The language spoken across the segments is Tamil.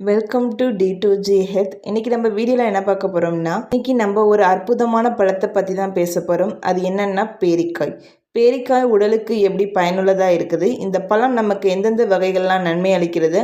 Welcome to T two G health இன்றைக்கி நம்ம வீடியோவில் என்ன பார்க்க போகிறோம்னா இன்றைக்கி நம்ம ஒரு அற்புதமான பழத்தை பற்றி தான் பேச போகிறோம் அது என்னென்னா பேரிக்காய். பேரிக்காய் உடலுக்கு எப்படி பயனுள்ளதாக இருக்குது? இந்த பழம் நமக்கு எந்தெந்த வகைகள்லாம் நன்மை அளிக்கிறது?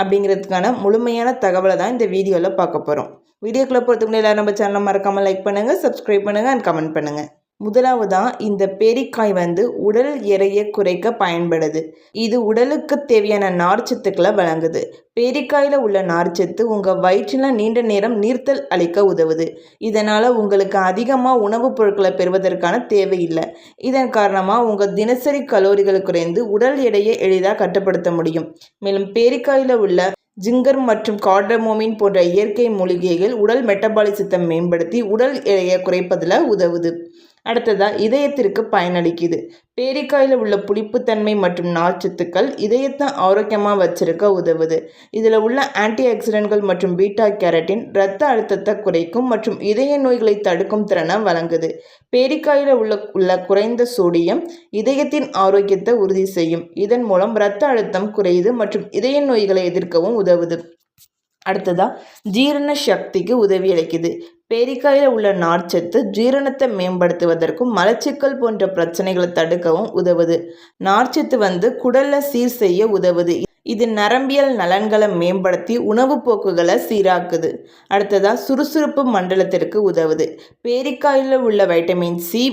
அப்படிங்கிறதுக்கான முழுமையான தகவலை தான் இந்த வீடியோவில் பார்க்க போகிறோம் வீடியோக்குள்ளே போகிறதுக்கு முன்னாடி எல்லாரும் நம்ம சேனலை மறக்காமல் லைக் பண்ணுங்கள் சப்ஸ்கிரைப் பண்ணுங்கள் அண்ட் கமெண்ட் பண்ணுங்கள் முதலாவதாக இந்த பேரிக்காய் வந்து உடல் எடையை குறைக்க பயன்படுது. இது உடலுக்கு தேவையான நார்ச்சத்துக்களை வழங்குது. பேரிக்காயில் உள்ள நார்ச்சத்து உங்கள் வயிற்றில் நீண்ட நேரம் நீர்த்தல் அளிக்க உதவுது. இதனால் உங்களுக்கு அதிகமாக உணவுப் பொருட்களை பெறுவதற்கான தேவையில்லை இதன் காரணமாக உங்கள் தினசரி கலோரிகள் குறைந்து உடல் எடையை எளிதாக கட்டுப்படுத்த முடியும். மேலும் பேரிக்காயில் உள்ள ஜிங்கர் மற்றும் கார்டமோமின் போன்ற இயற்கை மூலிகைகள் உடல் மெட்டபாலிசத்தை மேம்படுத்தி உடல் எடையை குறைப்பதில் உதவுது. அடுத்ததாக இதயத்திற்கு பயனளிக்குது. பேரிக்காயில் உள்ள புளிப்புத்தன்மை மற்றும் நார்ச்சத்துக்கள் இதயத்தை ஆரோக்கியமாக வச்சிருக்க உதவுது. இதில் உள்ள ஆன்டி ஆக்சிடென்ட்கள் மற்றும் பீட்டா கேரட்டின் இரத்த அழுத்தத்தை குறைக்கும் மற்றும் இதய நோய்களை தடுக்கும் திறனை வழங்குது. பேரிக்காயில் உள்ள உள்ள குறைந்த சோடியம் இதயத்தின் ஆரோக்கியத்தை உறுதி செய்யும். இதன் மூலம் இரத்த அழுத்தம் குறையுது மற்றும் இதய நோய்களை எதிர்க்கவும் உதவுது. அடுத்ததாக ஜீரண சக்திக்கு உதவி அளிக்குது பேரிக்காயில் உள்ள நார்ச்சத்து ஜீரணத்தை மேம்படுத்துவதற்கும் மலச்சிக்கல் போன்ற பிரச்சனைகளை தடுக்கவும் உதவுது. நார்ச்சத்து வந்து குடலை சீர் செய்ய உதவுது. இது நரம்பியல் நலன்களை மேம்படுத்தி உணவுப் போக்குகளை சீராக்குது. அடுத்ததாக சுறுசுறுப்பு மண்டலத்திற்கு உதவுது. பேரிக்காயில் உள்ள வைட்டமின் சி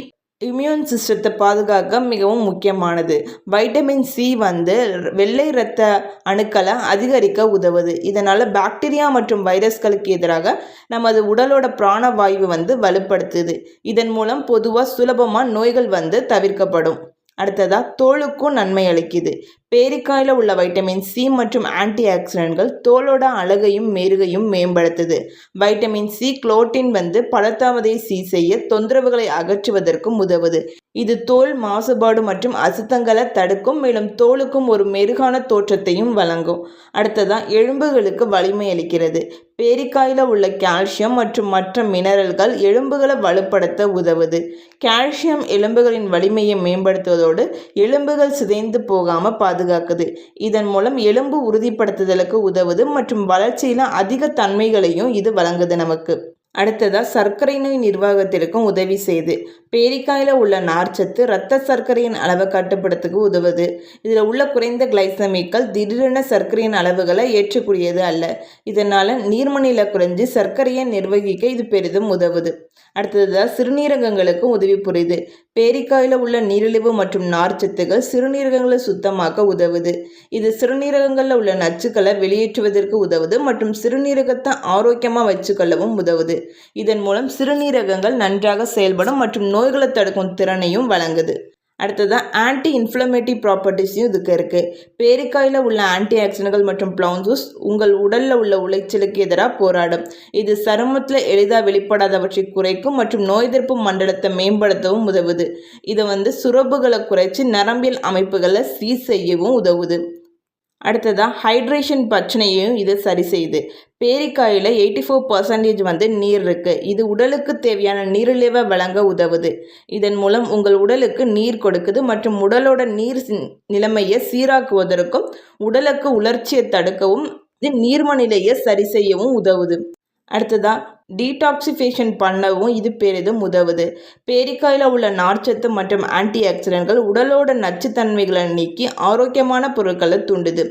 இம்யூன் சிஸ்டத்தை பாதுகாக்க மிகவும் முக்கியமானது. வைட்டமின் சி வந்து வெள்ளை இரத்த அணுக்களை அதிகரிக்க உதவுது. இதனால் பாக்டீரியா மற்றும் வைரஸ்களுக்கு எதிராக நமது உடலோட பிராணவாயு வந்து வலுப்படுத்துது. இதன் மூலம் பொதுவாக சுலபமாக நோய்கள் வந்து தவிர்க்கப்படும். அடுத்ததாக தோலுக்கும் நன்மை அளிக்குது. பேரிக்காயில் உள்ள வைட்டமின் சி மற்றும் ஆன்டி ஆக்சிடென்ட்கள் தோலோட அழகையும் மெருகையும் மேம்படுத்துது. வைட்டமின் சி குளோட்டின் வந்து பழத்தாவதை சி செய்ய தொந்தரவுகளை அகற்றுவதற்கும் உதவுது. இது தோல் மாசுபாடு மற்றும் அசுத்தங்களை தடுக்கும் மேலும் தோலுக்கும் ஒரு மெருகான தோற்றத்தையும் வழங்கும். அடுத்ததான் எலும்புகளுக்கு வலிமை அளிக்கிறது. பேரிக்காயில் உள்ள கால்சியம் மற்றும் மற்ற மினரல்கள் எலும்புகளை வலுப்படுத்த உதவுது. கால்சியம் எலும்புகளின் வலிமையை மேம்படுத்துவதோடு எலும்புகள் சிதைந்து போகாமல் பாதுகாக்குது. இதன் மூலம் எலும்பு உறுதிப்படுத்துதலுக்கு உதவுது மற்றும் வளர்ச்சியில் அதிக தன்மைகளையும் இது வழங்குது நமக்கு. அடுத்ததாக சர்க்கரை நோய் நிர்வாகத்திற்கும் உதவி செய்து. பேரிக்காயில் உள்ள நார்ச்சத்து இரத்த சர்க்கரையின் அளவை கட்டுப்படுத்துக்கு உதவுது. இதில் உள்ள குறைந்த கிளைசமிக்கள் திடீரென சர்க்கரையின் அளவுகளை ஏற்றக்கூடியது அல்ல. இதனால் நீர்மணியில் குறைஞ்சி சர்க்கரையை நிர்வகிக்க இது பெரிதும் உதவுது. அடுத்ததாக சிறுநீரகங்களுக்கும் உதவி புரியுது. பேரிக்காயில் உள்ள நீரிழிவு மற்றும் நார்ச்சத்துகள் சிறுநீரகங்களை சுத்தமாக்க உதவுது. இது சிறுநீரகங்களில் உள்ள நச்சுக்களை வெளியேற்றுவதற்கு உதவுது மற்றும் சிறுநீரகத்தை ஆரோக்கியமாக வச்சுக்கொள்ளவும் உதவுது. இதன் மூலம் சிறுநீரகங்கள் நன்றாக செயல்படும் மற்றும் நோய்களை தடுக்கும் திறனையும் வழங்குது. அடுத்ததாக ஆன்டி இன்ஃப்ளமேட்டிவ் ப்ராப்பர்ட்டிஸையும் இதுக்கு இருக்குது பேரிக்காயில் உள்ள ஆன்டி ஆக்சிடன்ட்கள் மற்றும் பிளவுன்சஸ் உங்கள் உடலில் உள்ள உளைச்சலுக்கு எதிராக போராடும். இது சருமத்தில் எளிதாக வெளிப்படாதவற்றை குறைக்கும் மற்றும் நோய் எதிர்ப்பு மண்டலத்தை மேம்படுத்தவும் உதவுது. இதை வந்து சுரப்புகளை குறைச்சி நரம்பியல் அமைப்புகளை சீர் செய்யவும் உதவுது. அடுத்ததாக ஹைட்ரேஷன் பிரச்சனையையும் இது சரி செய்யுது. பேரிக்காயில் எயிட்டி ஃபோர் பர்சன்டேஜ் வந்து நீர் இருக்குது இது உடலுக்கு தேவையான நீரிழிவை வழங்க உதவுது. இதன் மூலம் உங்கள் உடலுக்கு நீர் கொடுக்குது மற்றும் உடலோட நீர் நிலைமையை சீராக்குவதற்கும் உடலுக்கு உலர்ச்சியை தடுக்கவும் இது நீர்ம நிலையை சரி செய்யவும் உதவுது. அடுத்ததாக டீடாக்சிஃபேஷன் பண்ணவும் இது பெரிதும் உதவுது. பேரிக்காயில் உள்ள நார்ச்சத்து மற்றும் ஆன்டி ஆக்சிடென்ட்கள் உடலோட நச்சுத்தன்மைகளை நீக்கி ஆரோக்கியமான பொருட்களை தூண்டுது.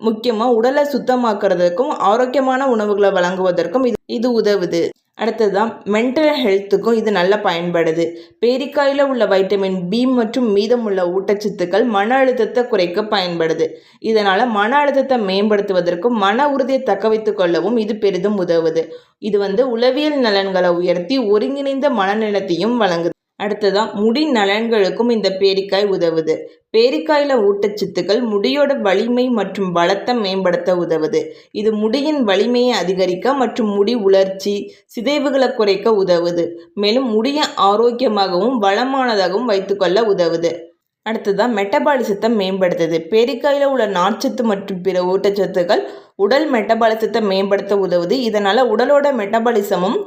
முக்கியமாக உடலை சுத்தமாக்குறதுக்கும் ஆரோக்கியமான உணவுகளை வழங்குவதற்கும் இது இது உதவுது. அடுத்ததான் மென்டல் ஹெல்த்துக்கும் இது நல்லா பயன்படுது. பேரிக்காயில் உள்ள வைட்டமின் பி மற்றும் மீதமுள்ள ஊட்டச்சத்துக்கள் மன அழுத்தத்தை குறைக்க பயன்படுது. இதனால் மன அழுத்தத்தை மேம்படுத்துவதற்கும் மன உறுதியை தக்க வைத்து கொள்ளவும் இது பெரிதும் உதவுது. இது வந்து உளவியல் நலன்களை உயர்த்தி ஒருங்கிணைந்த மனநிலத்தையும் வழங்குது. அடுத்ததாக முடி நலன்களுக்கும் இந்த பேரிக்காய் உதவுது. பேரிக்காயில் ஊட்டச்சத்துக்கள் முடியோட வலிமை மற்றும் பலத்தை மேம்படுத்த உதவுது. இது முடியின் வலிமையை அதிகரிக்க மற்றும் முடி உலர்ச்சி சிதைவுகளை குறைக்க உதவுது. மேலும் முடியை ஆரோக்கியமாகவும் வளமானதாகவும் வைத்துக்கொள்ள உதவுது. அடுத்ததாக மெட்டபாலிசத்தை மேம்படுத்துது. பேரிக்காயில் உள்ள நார்ச்சத்து மற்றும் பிற ஊட்டச்சத்துக்கள் உடல் மெட்டபாலிசத்தை மேம்படுத்த உதவுது. இதனால் உடலோட மெட்டபாலிசமும்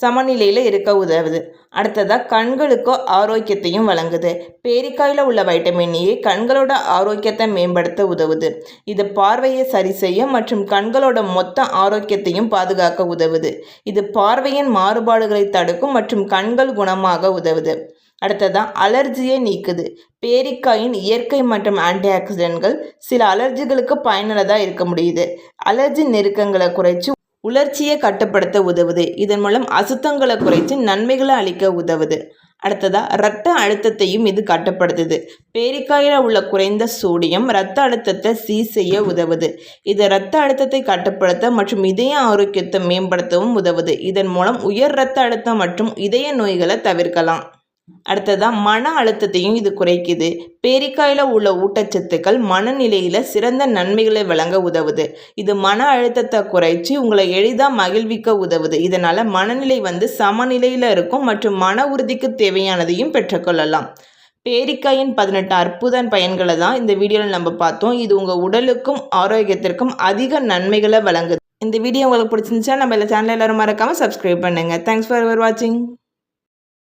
சமநிலையில் இருக்க உதவுது. அடுத்ததாக கண்களுக்கோ ஆரோக்கியத்தையும் வழங்குது. பேரிக்காயில் உள்ள வைட்டமின் ஏ கண்களோட ஆரோக்கியத்தை மேம்படுத்த உதவுது. இது பார்வையை சரி செய்ய மற்றும் கண்களோட மொத்த ஆரோக்கியத்தையும் பாதுகாக்க உதவுது. இது பார்வையின் மாறுபாடுகளை தடுக்கும் மற்றும் கண்கள் குணமாக உதவுது. அடுத்ததான் அலர்ஜியை நீக்குது. பேரிக்காயின் இயற்கை மற்றும் ஆன்டி ஆக்சிடென்ட்கள் சில அலர்ஜிகளுக்கு பயனுள்ளதாக இருக்க முடியுது. அலர்ஜி நெருக்கங்களை குறைச்சி உலர்ச்சியை கட்டுப்படுத்த உதவுது. இதன் மூலம் அசுத்தங்களை குறைத்து நன்மைகளை அளிக்க உதவுது. அடுத்ததாக இரத்த அழுத்தத்தையும் இது கட்டுப்படுத்துது. பேரிக்காயில் உள்ள குறைந்த சோடியம் இரத்த அழுத்தத்தை சீர் செய்ய உதவுது. இது இரத்த அழுத்தத்தை கட்டுப்படுத்த மற்றும் இதய ஆரோக்கியத்தை மேம்படுத்தவும் உதவுது. இதன் மூலம் உயர் இரத்த அழுத்தம் மற்றும் இதய நோய்களை தவிர்க்கலாம். அடுத்ததாக மன அழுத்தத்தையும் இது குறைக்குது. பேரிக்காயில் உள்ள ஊட்டச்சத்துக்கள் மனநிலையில் சிறந்த நன்மைகளை வழங்க உதவுது. இது மன அழுத்தத்தை குறைச்சி உங்களை எளிதாக மகிழ்விக்க உதவுது. இதனால் மனநிலை வந்து சமநிலையில் இருக்கும் மற்றும் மன உறுதிக்கு தேவையானதையும் பெற்றுக்கொள்ளலாம். பேரிக்காயின் பதினெட்டு அற்புத பயன்களை தான் இந்த வீடியோவில் நம்ம பார்த்தோம். இது உங்கள் உடலுக்கும் ஆரோக்கியத்திற்கும் அதிக நன்மைகளை வழங்குது. இந்த வீடியோ உங்களுக்கு பிடிச்சிருந்துச்சா நம்ம சேனல் எல்லாரும் மறக்காமல் சப்ஸ்கிரைப் பண்ணுங்கள் தேங்க்ஸ் ஃபார் வாட்சிங்